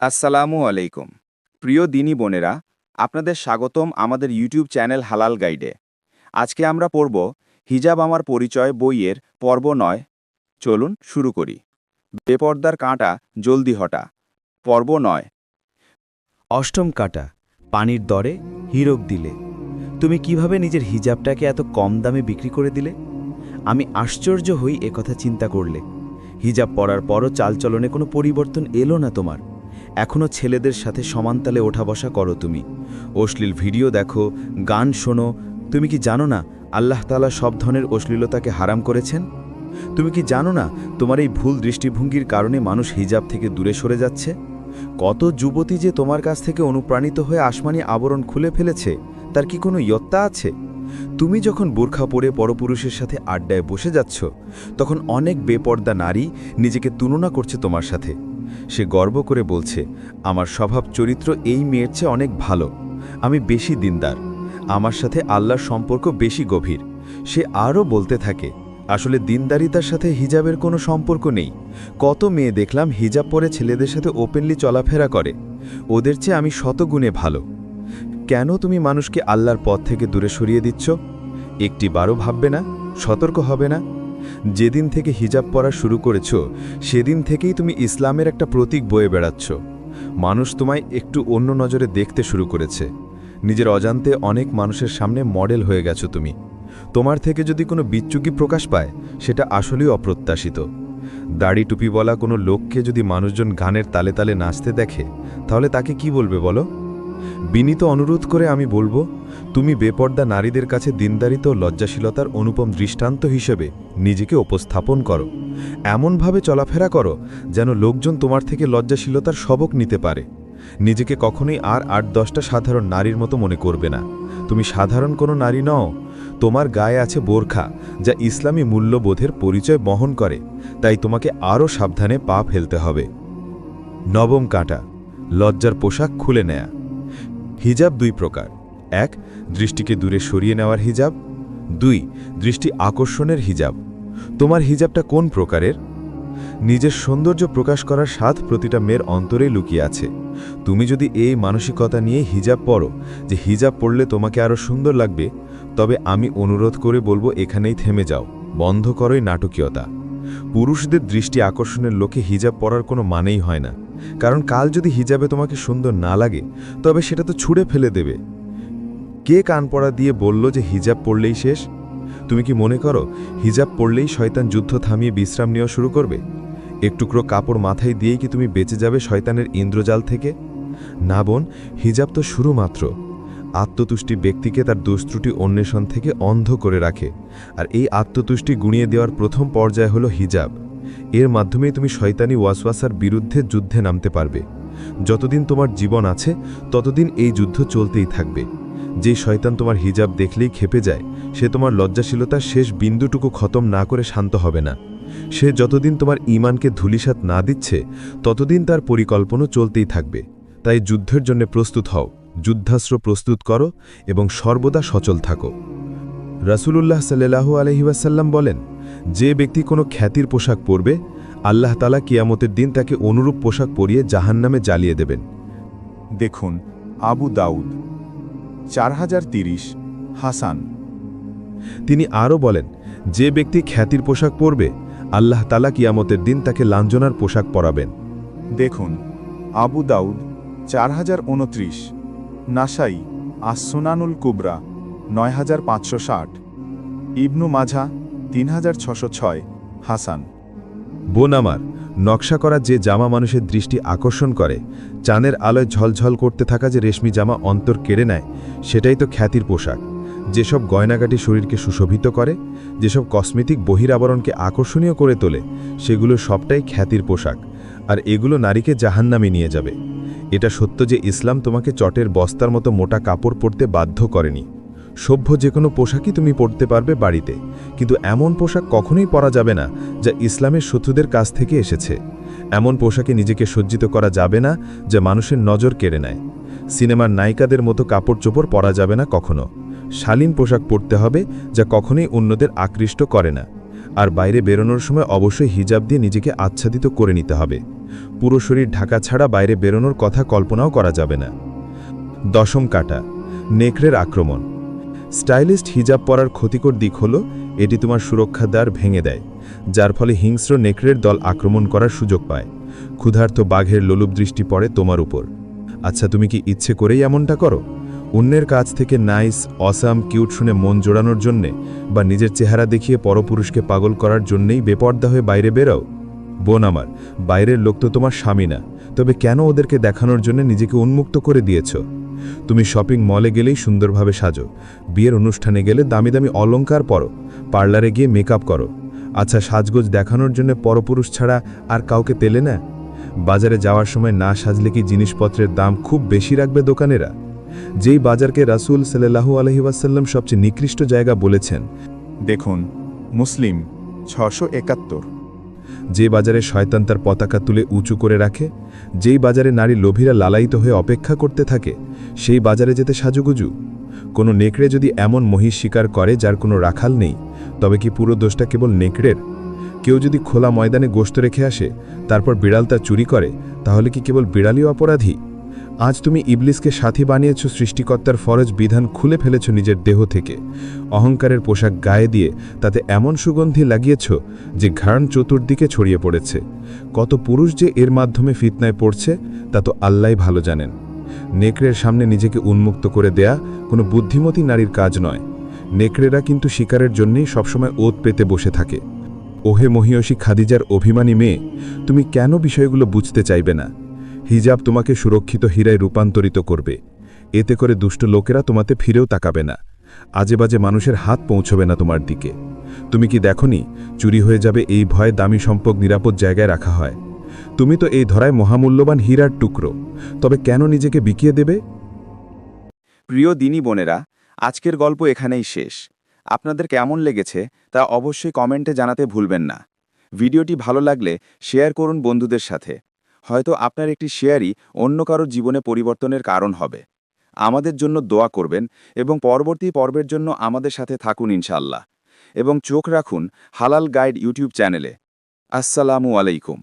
আসসালামু আলাইকুম। প্রিয় দিনী বোনেরা, আপনাদের স্বাগতম আমাদের ইউটিউব চ্যানেল হালাল গাইডে। আজকে আমরা পড়ব হিজাব আমার পরিচয় বইয়ের পর্ব নয়। চলুন শুরু করি। বেপর্দার কাঁটা জলদি হটা। পর্ব নয়। অষ্টম কাঁটা, পানির দরে হীরক দিলে। তুমি কীভাবে নিজের হিজাবটাকে এত কম দামে বিক্রি করে দিলে? আমি আশ্চর্য হই একথা চিন্তা করলে। হিজাব পরার পরও চালচলনে কোনো পরিবর্তন এলো না তোমার। এখনও ছেলেদের সাথে সমানতালে ওঠা বসা করো তুমি। অশ্লীল ভিডিও দেখো, গান শোনো, তুমি কি জানো না আল্লাহ তালা সব ধরনের অশ্লীলতাকে হারাম করেছেন? তুমি কি জানো না তোমার এই ভুল দৃষ্টিভঙ্গির কারণে মানুষ হিজাব থেকে দূরে সরে যাচ্ছে? কত যুবতী যে তোমার কাছ থেকে অনুপ্রাণিত হয়ে আসমানি আবরণ খুলে ফেলেছে, তার কি কোনো ইয়ত্তা আছে? তুমি যখন বোরখা পরে পরপুরুষের সাথে আড্ডায় বসে যাচ্ছ, তখন অনেক বেপর্দা নারী নিজেকে তুলনা করছে তোমার সাথে। সে গর্ব করে বলছে, আমার স্বভাব চরিত্র এই মেয়ের চেয়ে অনেক ভালো। আমি বেশি দিনদার। আমার সাথে আল্লাহর সম্পর্ক বেশি গভীর। সে আরও বলতে থাকে, আসলে দিনদারিতার সাথে হিজাবের কোনো সম্পর্ক নেই। কত মেয়ে দেখলাম হিজাব পরে ছেলেদের সাথে ওপেনলি চলাফেরা করে। ওদের চেয়ে আমি শতগুণে ভালো। কেন তুমি মানুষকে আল্লাহর পথ থেকে দূরে সরিয়ে দিচ্ছ? একটি বারও ভাববে না, সতর্ক হবে না। যেদিন থেকে হিজাব পরা শুরু করেছ, সেদিন থেকেই তুমি ইসলামের একটা প্রতীক বয়ে বেড়াচ্ছ। মানুষ তোমায় একটু অন্য নজরে দেখতে শুরু করেছে। নিজের অজান্তে অনেক মানুষের সামনে মডেল হয়ে গেছো তুমি। তোমার থেকে যদি কোনো বিচ্যুকি প্রকাশ পায়, সেটা আসলেই অপ্রত্যাশিত। দাড়ি টুপি বলা কোনো লোককে যদি মানুষজন গানের তালে তালে নাচতে দেখে, তাহলে তাকে কি বলবে বলো? বিনীত অনুরোধ করে আমি বলব তুমি বেপর্দা নারীদের কাছে দিনদারিত লজ্জাশীলতার অনুপম দৃষ্টান্ত হিসেবে নিজেকে উপস্থাপন করো। এমনভাবে চলাফেরা করো যেন লোকজন তোমার থেকে লজ্জাশীলতার সবক নিতে পারে। নিজেকে কখনোই আর আট দশটা সাধারণ নারীর মতো মনে করবে না। তুমি সাধারণ কোনো নারী নও। তোমার গায়ে আছে বোরখা, যা ইসলামী মূল্যবোধের পরিচয় বহন করে। তাই তোমাকে আরও সাবধানে পা ফেলতে হবে। নবম কাঁটা, লজ্জার পোশাক খুলে নেয়া। হিজাব দুই প্রকার। এক, দৃষ্টিকে দূরে সরিয়ে নেওয়ার হিজাব। দুই, দৃষ্টি আকর্ষণের হিজাব। তোমার হিজাবটা কোন প্রকারের? নিজের সৌন্দর্য প্রকাশ করার স্বাদ প্রতিটা মেয়ের অন্তরেই লুকিয়ে আছে। তুমি যদি এই মানসিকতা নিয়ে হিজাব পরো যে হিজাব পড়লে তোমাকে আরও সুন্দর লাগবে, তবে আমি অনুরোধ করে বলব এখানেই থেমে যাও, বন্ধ করোই নাটকীয়তা। পুরুষদের দৃষ্টি আকর্ষণের লোকে হিজাব পরার কোনো মানেই হয় না। কারণ কাল যদি হিজাবে তোমাকে সুন্দর না লাগে, তবে সেটা তো ছুঁড়ে ফেলে দেবে। কে কান পড়া দিয়ে বলল যে হিজাব পড়লেই শেষ? তুমি কি মনে করো, হিজাব পড়লেই শয়তান যুদ্ধ থামিয়ে বিশ্রাম নেওয়া শুরু করবে? একটুকরো কাপড় মাথায় দিয়েই কি তুমি বেঁচে যাবে শয়তানের ইন্দ্রজাল থেকে? না বোন, হিজাব তো শুরু মাত্র আত্মতুষ্টি ব্যক্তিকে তার দুষ্ত্রুটি অন্বেষণ থেকে অন্ধ করে রাখে, আর এই আত্মতুষ্টি গুণিয়ে দেওয়ার প্রথম পর্যায় হলো হিজাব। এর মাধ্যমেই তুমি শয়তানি ওয়াসওয়াসার বিরুদ্ধে যুদ্ধে নামতে পারবে। যতদিন তোমার জীবন আছে, ততদিন এই যুদ্ধ চলতেই থাকবে। যে শয়তান তোমার হিজাব দেখলেই খেপে যায়, সে তোমার লজ্জাশীলতার শেষ বিন্দুটুকু খতম না করে শান্ত হবে না। সে যতদিন তোমার ইমানকে ধুলিসাত না দিচ্ছে, ততদিন তার পরিকল্পনা চলতেই থাকবে। তাই যুদ্ধের জন্য প্রস্তুত হও, যুদ্ধাস্ত্র প্রস্তুত করো এবং সর্বদা সচল থাকো। রাসূলুল্লাহ সাল্লাহু আলহিবাসাল্লাম বলেন, যে ব্যক্তি কোনো খ্যাতির পোশাক পরবে, আল্লাহ তালা কিয়ামতের দিন তাকে অনুরূপ পোশাক পরিয়ে জাহান্নামে জ্বালিয়ে দেবেন। দেখুন, আবু দাউদ চার হাসান। তিনি আরও বলেন, যে ব্যক্তি খ্যাতির পোশাক পরবে, আল্লাহ তালা কিয়ামতের দিন তাকে লাঞ্জনার পোশাক পরাবেন। দেখুন, আবু দাউদ চার হাজার উনত্রিশ, নাসাই আসোনানুল কুবরা নয় হাজার পাঁচশো ষাট, ইবনু মাঝা তিন হাজার ছশো ছয়, হাসান। বোন আমার নকশা করা যে জামা মানুষের দৃষ্টি আকর্ষণ করে, চাঁদের আলোয় ঝলঝল করতে থাকা যে রেশমি জামা অন্তর কেড়ে নেয়, সেটাই তো খ্যাতির পোশাক। যেসব গয়নাগাটি শরীরকে সুশোভিত করে, যেসব কসমেটিক বহিরাবরণকে আকর্ষণীয় করে তোলে, সেগুলো সবটাই খ্যাতির পোশাক, আর এগুলো নারীকে জাহান্নামে নিয়ে যাবে। এটা সত্য যে ইসলাম তোমাকে চটের বস্তার মতো মোটা কাপড় পরতে বাধ্য করেনি। সভ্য যে কোনো পোশাকই তুমি পরতে পারবে বাড়িতে। কিন্তু এমন পোশাক কখনোই পরা যাবে না যা ইসলামের শত্রুদের কাছ থেকে এসেছে। এমন পোশাকে নিজেকে সজ্জিত করা যাবে না যা মানুষের নজর কেড়ে নেয়। সিনেমার নায়িকাদের মতো কাপড় চোপড় পরা যাবে না কখনো। শালীন পোশাক পরতে হবে যা কখনোই অন্যদের আকৃষ্ট করে না। আর বাইরে বেরোনোর সময় অবশ্যই হিজাব দিয়ে নিজেকে আচ্ছাদিত করে নিতে হবে। পুরো শরীর ঢাকা ছাড়া বাইরে বেরোনোর কথা কল্পনাও করা যাবে না। দশম কাটা, নেকড়ের আক্রমণ। স্টাইলিস্ট হিজাব পরার ক্ষতিকর দিক হল, এটি তোমার সুরক্ষা দ্বার ভেঙে দেয়, যার ফলে হিংস্র নেকড়ের দল আক্রমণ করার সুযোগ পায়। ক্ষুধার্ত বাঘের লোলুপ দৃষ্টি পড়ে তোমার উপর। আচ্ছা তুমি কি ইচ্ছে করেই এমনটা করো? অন্যের কাছ থেকে নাইস, অসাম, কিউট শুনে মন জোড়ানোর জন্যে বা নিজের চেহারা দেখিয়ে পরপুরুষকে পাগল করার জন্যেই বেপর্দা হয়ে বাইরে বেরোও? বোন আমার, বাইরের লোক তো তোমার স্বামী না, তবে কেন ওদেরকে দেখানোর জন্য নিজেকে উন্মুক্ত করে দিয়েছ? তুমি শপিং মলে গেলেই সুন্দরভাবে সাজো। বিয়ের অনুষ্ঠানে গেলে দামি দামি অলংকার পরো। পার্লারে গিয়ে মেকআপ করো। আচ্ছা সাজগোজ দেখানোর জন্য পরপুরুষ ছাড়া আর কাউকে তেলে না? বাজারে যাওয়ার সময় না সাজলে কি জিনিসপত্রের দাম খুব বেশি রাখবে দোকানেরা? যেই বাজারকে রাসূল সাল্লাহু আলহিবাসাল্লাম সবচেয়ে নিকৃষ্ট জায়গা বলেছেন, দেখুন, মুসলিম, ছশো একাত্তর। যে বাজারে শয়তান তার পতাকা তুলে উঁচু করে রাখে, যেই বাজারে নারী লোভীরা লালায়িত হয়ে অপেক্ষা করতে থাকে, সেই বাজারে যেতে সাজুগুজু। কোনো নেকড়ে যদি এমন মহিষ শিকার করে যার কোনো রাখাল নেই, তবে কি পুরো দোষটা কেবল নেকড়ের? কেউ যদি খোলা ময়দানে গোস্ত রেখে আসে, তারপর বিড়াল তা চুরি করে, তাহলে কি কেবল বিড়ালই অপরাধী? আজ তুমি ইবলিসকে সাথী বানিয়েছ, সৃষ্টিকর্তার ফরজ বিধান খুলে ফেলেছ নিজের দেহ থেকে। অহংকারের পোশাক গায়ে দিয়ে তাতে এমন সুগন্ধি লাগিয়েছ যে ঘাড় চতুর্দিকে ছড়িয়ে পড়েছে। কত পুরুষ যে এর মাধ্যমে ফিতনায় পড়ছে, তা তো আল্লাহ ভালো জানেন। নেকড়ের সামনে নিজেকে উন্মুক্ত করে দেয়া কোনো বুদ্ধিমতী নারীর কাজ নয়। নেকড়েরা কিন্তু শিকারের জন্যেই সবসময় ওত পেতে বসে থাকে। ওহে মহিয়সী খাদিজার অভিমানী মেয়ে, তুমি কেন বিষয়গুলো বুঝতে চাইবে না? হিজাব তোমাকে সুরক্ষিত হীরায় রূপান্তরিত করবে। এতে করে দুষ্ট লোকেরা তোমাতে ফিরেও তাকাবে না। আজে বাজে মানুষের হাত পৌঁছবে না তোমার দিকে। তুমি কি দেখনি, চুরি হয়ে যাবে এই ভয়ে দামি সম্পদ নিরাপদ জায়গায় রাখা হয়। তুমি তো এই ধরায় মহামূল্যবান হীরার টুকরো। তবে কেন নিজেকে বিকিয়ে দেবে? প্রিয় দিনী বোনেরা, আজকের গল্প এখানেই শেষ। আপনাদের কেমন লেগেছে তা অবশ্যই কমেন্টে জানাতে ভুলবেন না। ভিডিওটি ভালো লাগলে শেয়ার করুন বন্ধুদের সাথে। হয়তো আপনার একটি শেয়ারই অন্য কারোর জীবনে পরিবর্তনের কারণ হবে। আমাদের জন্য দোয়া করবেন এবং পরবর্তী পর্বের জন্য আমাদের সাথে থাকুন ইনশাল্লাহ এবং চোখ রাখুন হালাল গাইড ইউটিউব চ্যানেলে। আসসালামু আলাইকুম।